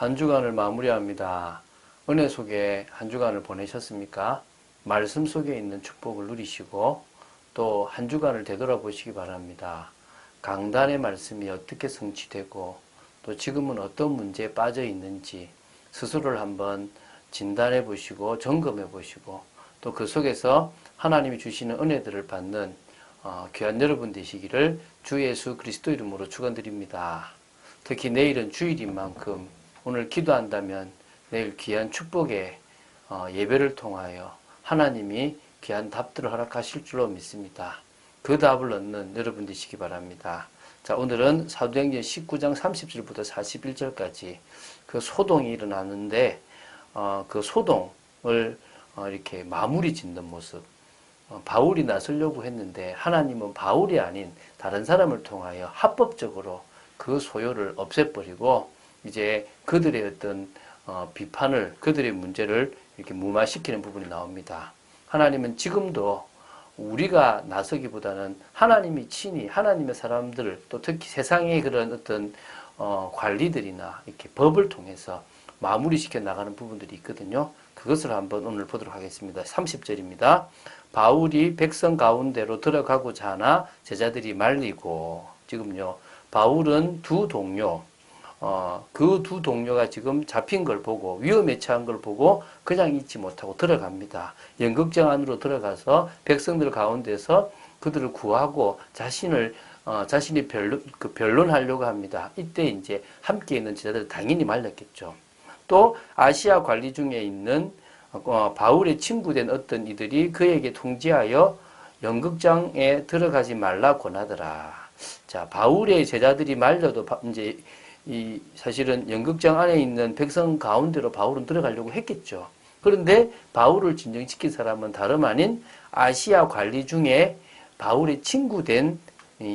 한 주간을 마무리합니다. 은혜 속에 한 주간을 보내셨습니까? 말씀 속에 있는 축복을 누리시고 또 한 주간을 되돌아보시기 바랍니다. 강단의 말씀이 어떻게 성취되고 또 지금은 어떤 문제에 빠져 있는지 스스로를 한번 진단해 보시고 점검해 보시고 또 그 속에서 하나님이 주시는 은혜들을 받는 어, 귀한 여러분 되시기를 주 예수 그리스도 이름으로 축원드립니다. 특히 내일은 주일인 만큼 오늘 기도한다면 내일 귀한 축복의 어, 예배를 통하여 하나님이 귀한 답들을 허락하실 줄로 믿습니다. 그 답을 얻는 여러분 되시기 바랍니다. 자, 오늘은 사도행전 19장 30절부터 41절까지 그 소동이 일어나는데 어, 그 소동을 어, 이렇게 마무리 짓는 모습. 어, 바울이 나서려고 했는데 하나님은 바울이 아닌 다른 사람을 통하여 합법적으로 그 소요를 없애버리고 이제 그들의 어떤 어, 비판을 그들의 문제를 이렇게 무마시키는 부분이 나옵니다. 하나님은 지금도 우리가 나서기보다는 하나님이 친히 하나님의 사람들을 또 특히 세상의 그런 어떤 어, 관리들이나 이렇게 법을 통해서 마무리시켜 나가는 부분들이 있거든요. 그것을 한번 오늘 보도록 하겠습니다. 30절입니다. 바울이 백성 가운데로 들어가고자 하나 제자들이 말리고 지금요. 바울은 두 동료 어, 그 두 동료가 지금 잡힌 걸 보고 위험에 처한 걸 보고 그냥 잊지 못하고 들어갑니다. 연극장 안으로 들어가서 백성들 가운데서 그들을 구하고 자신을 어, 자신이 변론, 그 변론하려고 합니다. 이때 이제 함께 있는 제자들 당연히 말렸겠죠. 또 아시아 관리 중에 있는 어, 바울의 친구된 어떤 이들이 그에게 통지하여 연극장에 들어가지 말라 권하더라. 자, 바울의 제자들이 말려도 바, 이제 이 사실은 연극장 안에 있는 백성 가운데로 바울은 들어가려고 했겠죠. 그런데 바울을 진정시킨 사람은 다름 아닌 아시아 관리 중에 바울의 친구된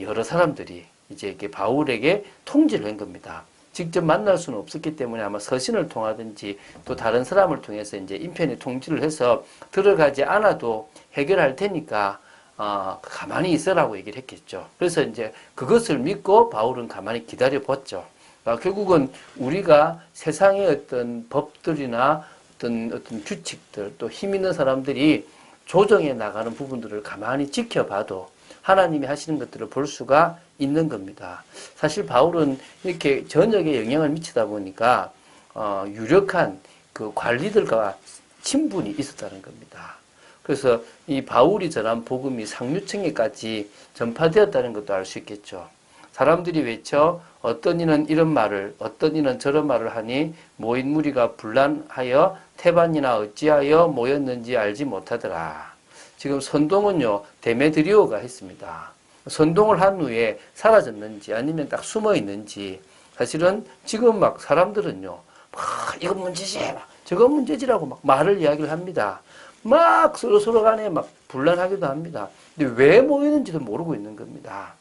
여러 사람들이 이제 이렇게 바울에게 통지를 한 겁니다. 직접 만날 수는 없었기 때문에 아마 서신을 통하든지 또 다른 사람을 통해서 이제 인편에 통지를 해서 들어가지 않아도 해결할 테니까 어, 가만히 있으라고 얘기를 했겠죠. 그래서 이제 그것을 믿고 바울은 가만히 기다려 봤죠. 아, 결국은 우리가 세상의 어떤 법들이나 어떤 어떤 규칙들 또 힘 있는 사람들이 조정해 나가는 부분들을 가만히 지켜봐도 하나님이 하시는 것들을 볼 수가 있는 겁니다. 사실 바울은 이렇게 전역에 영향을 미치다 보니까 어, 유력한 그 관리들과 친분이 있었다는 겁니다. 그래서 이 바울이 전한 복음이 상류층에까지 전파되었다는 것도 알 수 있겠죠. 사람들이 외쳐 어떤 이는 이런 말을 어떤 이는 저런 말을 하니 모인 무리가 분란하여 태반이나 어찌하여 모였는지 알지 못하더라. 지금 선동은요 데메드리오가 했습니다. 선동을 한 후에 사라졌는지 아니면 딱 숨어 있는지 사실은 지금 막 사람들은요 막 이건 문제지 막 저건 문제지라고 막 말을 이야기를 합니다. 막 서로 서로 간에 막 분란하기도 합니다. 근데 왜 모이는지도 모르고 있는 겁니다.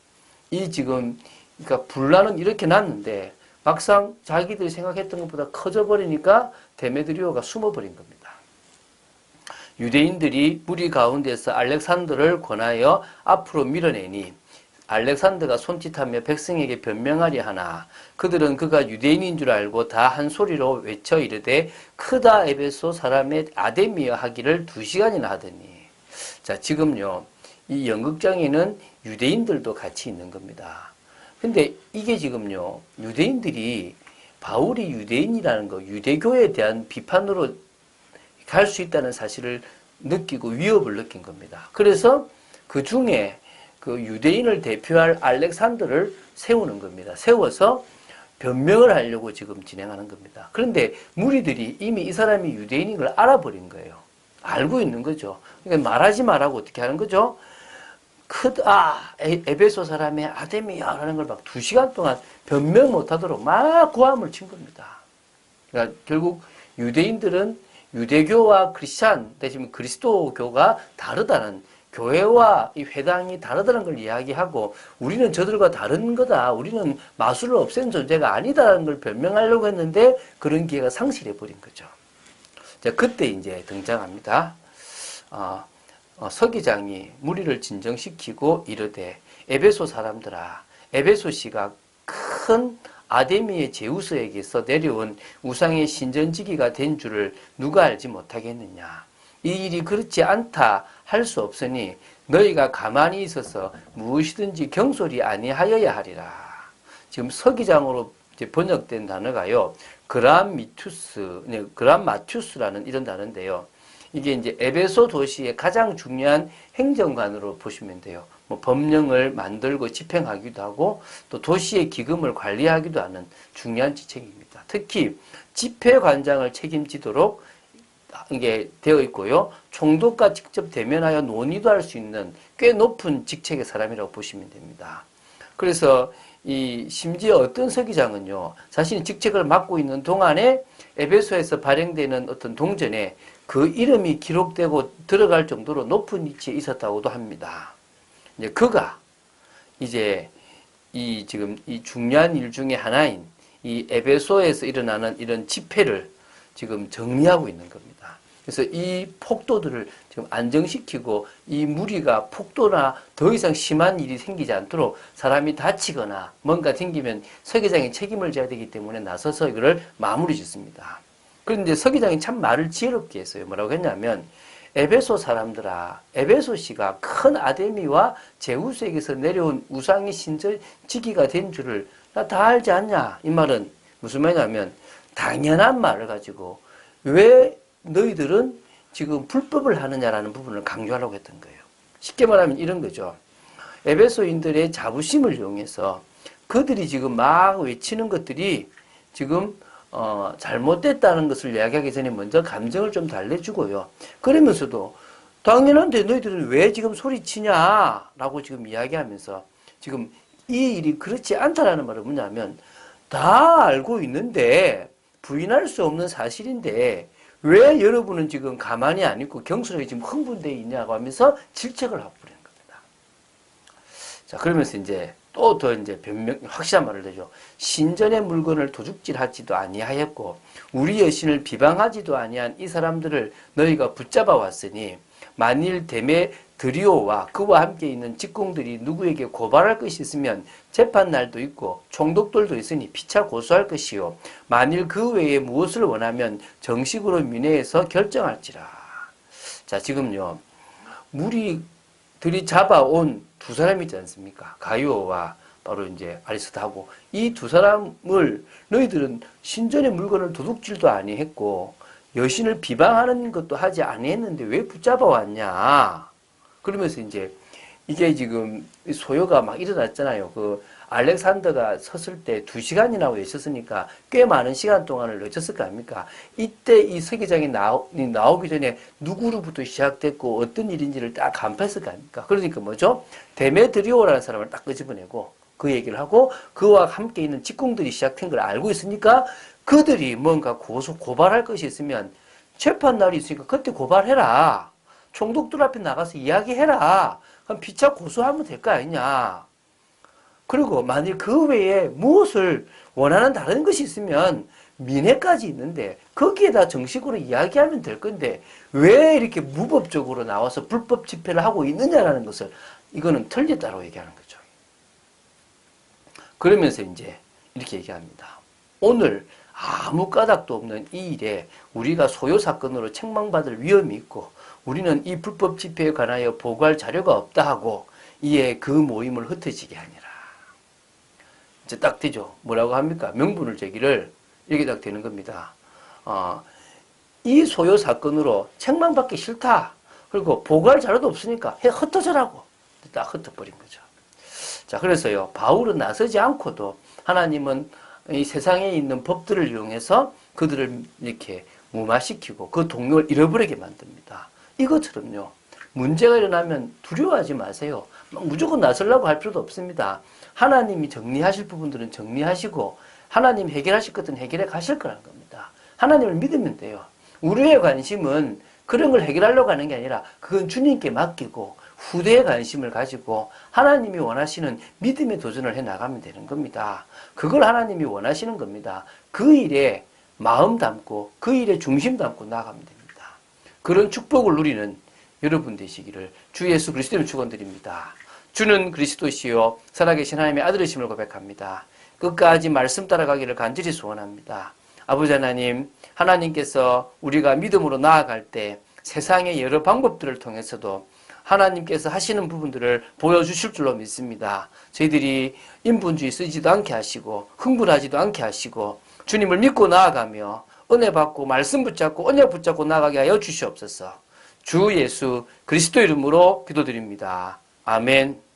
이 지금 그러니까 분란은 이렇게 났는데 막상 자기들이 생각했던 것보다 커져 버리니까 데메드리오가 숨어 버린 겁니다. 유대인들이 무리 가운데서 알렉산더를 권하여 앞으로 밀어내니 알렉산더가 손짓하며 백성에게 변명하려 하나 그들은 그가 유대인인 줄 알고 다 한 소리로 외쳐 이르되 크다 에베소 사람의 아데미어 하기를 두 시간이나 하더니 자 지금요 이 연극장에는 유대인들도 같이 있는 겁니다. 근데 이게 지금요, 유대인들이 바울이 유대인이라는 거, 유대교에 대한 비판으로 갈 수 있다는 사실을 느끼고 위협을 느낀 겁니다. 그래서 그 중에 그 유대인을 대표할 알렉산더를 세우는 겁니다. 세워서 변명을 하려고 지금 진행하는 겁니다. 그런데 무리들이 이미 이 사람이 유대인인 걸 알아버린 거예요. 알고 있는 거죠. 그러니까 말하지 말라고 어떻게 하는 거죠? 크다 에베소 사람의 아데미야 라는 걸 막 두 시간 동안 변명 못하도록 막 구함을 친 겁니다. 그러니까 결국 유대인들은 유대교와 크리스찬 대신 그리스도교가 다르다는 교회와 이 회당이 다르다는 걸 이야기하고 우리는 저들과 다른 거다. 우리는 마술을 없앤 존재가 아니다라는 걸 변명하려고 했는데 그런 기회가 상실해 버린 거죠. 자, 그때 이제 등장합니다. 어, 어, 서기장이 무리를 진정시키고 이르되 에베소 사람들아 에베소 시가 큰 아데미의 제우스에게서 내려온 우상의 신전지기가 된 줄을 누가 알지 못하겠느냐. 이 일이 그렇지 않다 할 수 없으니 너희가 가만히 있어서 무엇이든지 경솔이 아니하여야 하리라. 지금 서기장으로 번역된 단어가요. 그람미투스, 네, 그람마투스라는 이런 단어인데요. 이게 이제 에베소 도시의 가장 중요한 행정관으로 보시면 돼요. 뭐 법령을 만들고 집행하기도 하고 또 도시의 기금을 관리하기도 하는 중요한 지책입니다. 특히 집회관장을 책임지도록 이게 되어 있고요. 총독과 직접 대면하여 논의도 할 수 있는 꽤 높은 직책의 사람이라고 보시면 됩니다. 그래서 이 심지어 어떤 서기장은요. 자신이 직책을 맡고 있는 동안에 에베소에서 발행되는 어떤 동전에 그 이름이 기록되고 들어갈 정도로 높은 위치에 있었다고도 합니다. 이제 그가 이제 이 지금 이 중요한 일 중에 하나인 이 에베소에서 일어나는 이런 집회를 지금 정리하고 있는 겁니다. 그래서 이 폭도들을 지금 안정시키고 이 무리가 폭도나 더 이상 심한 일이 생기지 않도록 사람이 다치거나 뭔가 생기면 서기장이 책임을 져야 되기 때문에 나서서 이거를 마무리 짓습니다. 그런데 서기장이 참 말을 지혜롭게 했어요. 뭐라고 했냐면 에베소 사람들아, 에베소시가 큰 아데미와 제우스에게서 내려온 우상의 신전 지기가 된 줄을 나 다 알지 않냐? 이 말은 무슨 말이냐면 당연한 말을 가지고 왜 너희들은 지금 불법을 하느냐라는 부분을 강조하려고 했던 거예요. 쉽게 말하면 이런 거죠. 에베소인들의 자부심을 이용해서 그들이 지금 막 외치는 것들이 지금 어, 잘못됐다는 것을 이야기하기 전에 먼저 감정을 좀 달래주고요. 그러면서도 당연한데 너희들은 왜 지금 소리치냐? 라고 지금 이야기하면서 지금 이 일이 그렇지 않다라는 말은 뭐냐면 다 알고 있는데 부인할 수 없는 사실인데 왜 여러분은 지금 가만히 안 있고 경솔하게 지금 흥분되어 있냐고 하면서 질책을 하고 그러는 겁니다. 자, 그러면서 이제 또 더 이제 변명, 확실한 말을 되죠. 신전의 물건을 도둑질하지도 아니하였고, 우리 여신을 비방하지도 아니한 이 사람들을 너희가 붙잡아 왔으니, 만일 댐에 드리오와 그와 함께 있는 직공들이 누구에게 고발할 것이 있으면 재판 날도 있고 총독들도 있으니 피차 고소할 것이요. 만일 그 외에 무엇을 원하면 정식으로 민회에서 결정할지라. 자, 지금요. 무리 들이 잡아온 두 사람이 있지 않습니까? 가이오와 바로 이제 아리스타하고 이 두 사람을 너희들은 신전의 물건을 도둑질도 아니했고 여신을 비방하는 것도 하지 아니했는데 왜 붙잡아 왔냐? 그러면서 이제 이게 지금 소요가 막 일어났잖아요. 그 알렉산더가 섰을 때 두 시간이나 있었으니까 꽤 많은 시간 동안을 놓쳤을 거 아닙니까? 이때 이 서기장이 나오, 나오기 전에 누구로부터 시작됐고 어떤 일인지를 딱 간파했을 거 아닙니까? 그러니까 뭐죠? 데메드리오라는 사람을 딱 끄집어내고 그 얘기를 하고 그와 함께 있는 직공들이 시작된 걸 알고 있으니까 그들이 뭔가 고소, 고발할 것이 있으면 재판 날이 있으니까 그때 고발해라. 총독들 앞에 나가서 이야기해라. 그럼 피차 고소하면 될 거 아니냐. 그리고 만일 그 외에 무엇을 원하는 다른 것이 있으면 민회까지 있는데 거기에다 정식으로 이야기하면 될 건데 왜 이렇게 무법적으로 나와서 불법 집회를 하고 있느냐라는 것을 이거는 틀렸다고 얘기하는 거죠. 그러면서 이제 이렇게 얘기합니다. 오늘 아무 까닭도 없는 이 일에 우리가 소요 사건으로 책망받을 위험이 있고 우리는 이 불법 집회에 관하여 보고할 자료가 없다 하고 이에 그 모임을 흩어지게 하니라. 이제 딱 되죠. 뭐라고 합니까? 명분을 제기를 이렇게 딱 되는 겁니다. 어, 이 소요 사건으로 책망 받기 싫다. 그리고 보고할 자료도 없으니까 해 흩어져라고 딱 흩어버린 거죠. 자, 그래서요. 바울은 나서지 않고도 하나님은 이 세상에 있는 법들을 이용해서 그들을 이렇게 무마시키고 그 동력을 잃어버리게 만듭니다. 이것처럼요. 문제가 일어나면 두려워하지 마세요. 무조건 나서려고 할 필요도 없습니다. 하나님이 정리하실 부분들은 정리하시고 하나님 해결하실 것은 해결해 가실 거라는 겁니다. 하나님을 믿으면 돼요. 우리의 관심은 그런 걸 해결하려고 하는 게 아니라 그건 주님께 맡기고 후대에 관심을 가지고 하나님이 원하시는 믿음의 도전을 해 나가면 되는 겁니다. 그걸 하나님이 원하시는 겁니다. 그 일에 마음 담고 그 일에 중심 담고 나가면 됩니다. 그런 축복을 누리는 여러분 되시기를 주 예수 그리스도의 축원드립니다. 주는 그리스도시요 살아계신 하나님의 아들이심을 고백합니다. 끝까지 말씀 따라가기를 간절히 소원합니다. 아버지 하나님, 하나님께서 우리가 믿음으로 나아갈 때 세상의 여러 방법들을 통해서도 하나님께서 하시는 부분들을 보여주실 줄로 믿습니다. 저희들이 인분주의 쓰지도 않게 하시고 흥분하지도 않게 하시고 주님을 믿고 나아가며 은혜 받고 말씀 붙잡고 언약 붙잡고 나아가게 하여 주시옵소서. 주 예수 그리스도 이름으로 기도드립니다. 아멘.